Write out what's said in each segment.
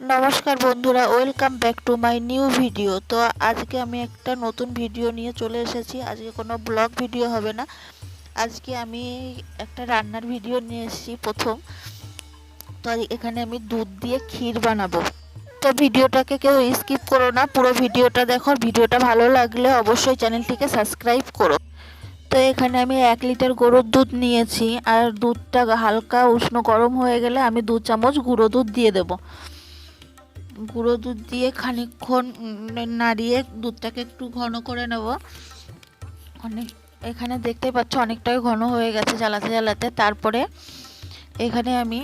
নমস্কার বন্ধুরা, welcome back to my new video. তো আজকে আমি একটা নতুন ভিডিও নিয়ে চলে এসেছি। আজকে কোনো ব্লগ ভিডিও হবে না। আজকে আমি একটা রান্নার ভিডিও নিয়ে এসেছি প্রথম। তো এখানে আমি দুধ দিয়ে ক্ষীর বানাবো। তো ভিডিওটাকে কেউ স্কিপ করো না, পুরো ভিডিওটা দেখো। ভিডিওটা ভালো লাগলে অবশ্যই চ্যানেলটিকে সাবস্ক্রাইব করো। তো এখানে আমি এক লিটার গরুর দুধ নিয়েছি। আর দুধটা হালকা উষ্ণ গরম হয়ে গেলে আমি দু চামচ গুঁড়ো দুধ দিয়ে দেবো। গুঁড়ো দুধ দিয়ে খানিকক্ষণ নাড়িয়ে দুধটাকে একটু ঘন করে নেব। অনেক এখানে দেখতে পাচ্ছ অনেকটাই ঘন হয়ে গেছে জ্বালাতে জ্বালাতে। তারপরে এখানে আমি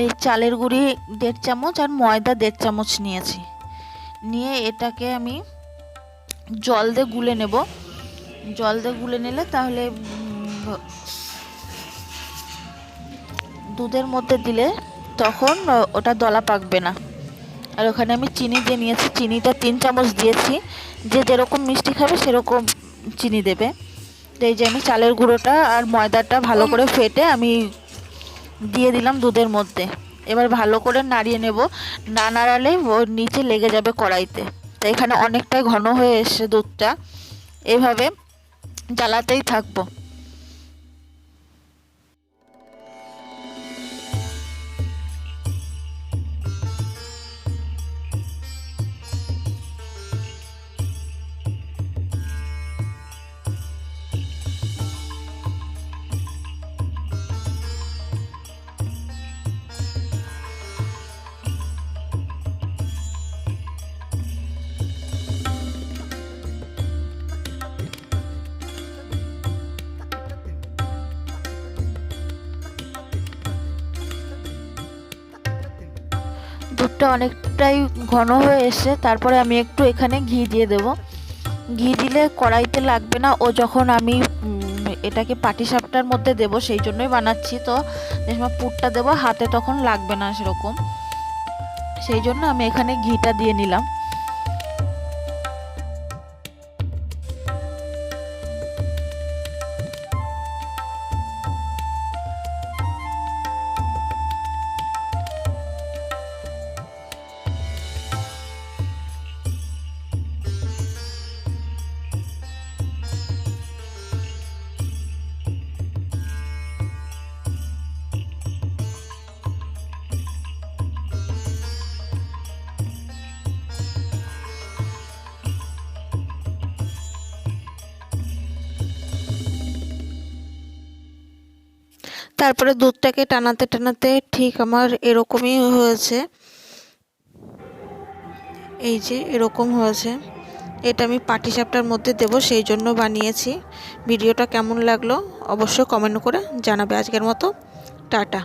এই চালের গুঁড়ি দেড় চামচ আর ময়দা দেড় চামচ নিয়েছি। নিয়ে এটাকে আমি জল দিয়ে গুলে নেব। জল দিয়ে গুলে নিলে তাহলে দুধের মধ্যে দিলে তখন ওটা দলা পাকবে না। আর ওখানে আমি চিনি দিয়ে নিয়েছি, চিনিটা তিন চামচ দিয়েছি। যে যেরকম মিষ্টি খাবে সেরকম চিনি দেবে। তো এই যে আমি চালের গুঁড়োটা আর ময়দাটা ভালো করে ফেটে আমি দিয়ে দিলাম দুধের মধ্যে। এবার ভালো করে নাড়িয়ে নেব। না নাড়ালে নিচে লেগে যাবে কড়াইতে। তো এখানে অনেকটাই ঘন হয়ে এসছে দুধটা। এভাবে জ্বালাতেই থাকব। দুধটা অনেকটাই ঘন হয়ে এসে তারপরে আমি একটু এখানে ঘি দিয়ে দেব। ঘি দিলে কড়াইতে লাগবে না। ও যখন আমি এটাকে পাটি সাপটার মধ্যে দেব, সেই জন্যই বানাচ্ছি। তো পুরটা দেবো, হাতে তখন লাগবে না সেরকম। সেই জন্য আমি এখানে ঘিটা দিয়ে নিলাম। তারপরে দুধটাকে টানাতে টানাতে ঠিক আমার এরকমই হয়েছে। এই যে এরকম হয়েছে। এটা আমি পাটিসাপটার মধ্যে দেব, সেই জন্য বানিয়েছি। ভিডিওটা কেমন লাগল অবশ্যই কমেন্ট করে জানাবে। আজকের মতো, টাটা।